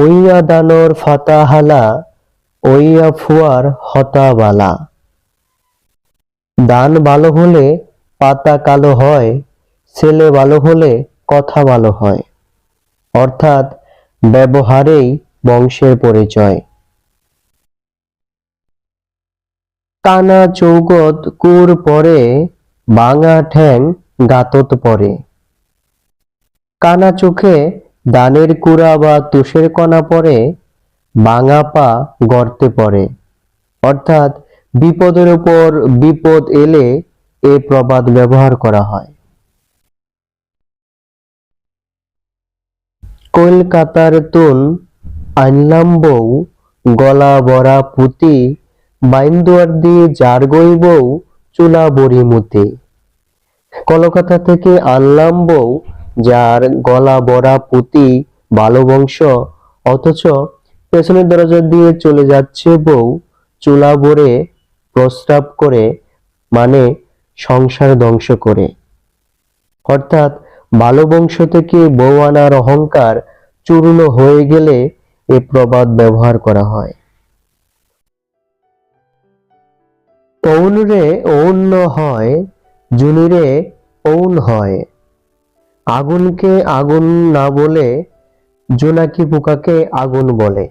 ওইয়া দানর ফাতাহালা, ওইয়া Führer হতাবালা। দান ভালো হলে পাতা কালো হয়, ছেলে ভালো হলে কথা ভালো হয়। অর্থাৎ ব্যবহারেই বংশের পরিচয়। কানা চৌগত কুর পরে, বাঙা ঠ্যাং গাতত পরে। কানা চোখে দানের কুড়া বা তুষের কণা পড়ে বাঙা পা গর্তে পড়ে। অর্থাৎ বিপদের উপর বিপদ এলে এ প্রবাদ ব্যবহার করা হয়। কলকাতার তুন আনলাম বউ, গলা বরা পুতি, বাইন্দুয়ার দিয়ে গই বউ, চুলা বড়ি মুতি। কলকাতা থেকে আনলাম বউ যার গলা বড়া পুতি ভালো বংশ অথচ পেছনের দরজা দিয়ে চলে যাচ্ছে বউ। চুলা ভরে প্রস্রাব করে মানে সংসার ধ্বংস করে। অর্থাৎ ভালো বংশ থেকে বউ আনার অহংকার চূর্ণ হয়ে গেলে এ প্রবাদ ব্যবহার করা হয়। পৌনরে ঔন্য হয়, জুনিরে পৌন হয়। আগুনকে আগুন না বলে জোনাকি পোকাকে আগুন বলে।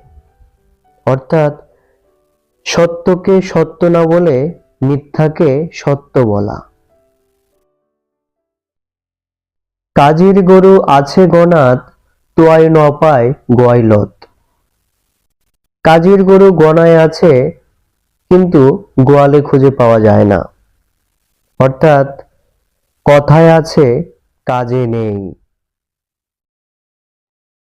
অর্থাৎ সত্যকে সত্য না বলে মিথ্যাকে সত্য বলা। কাজীর গরু আছে গনাত তোয়াই ন পায় গোয়াইলত কাজীর গরু গনায় আছে, কিন্তু গোয়ালে খুঁজে পাওয়া যায় না। অর্থাৎ কথায় আছে কাজে নেই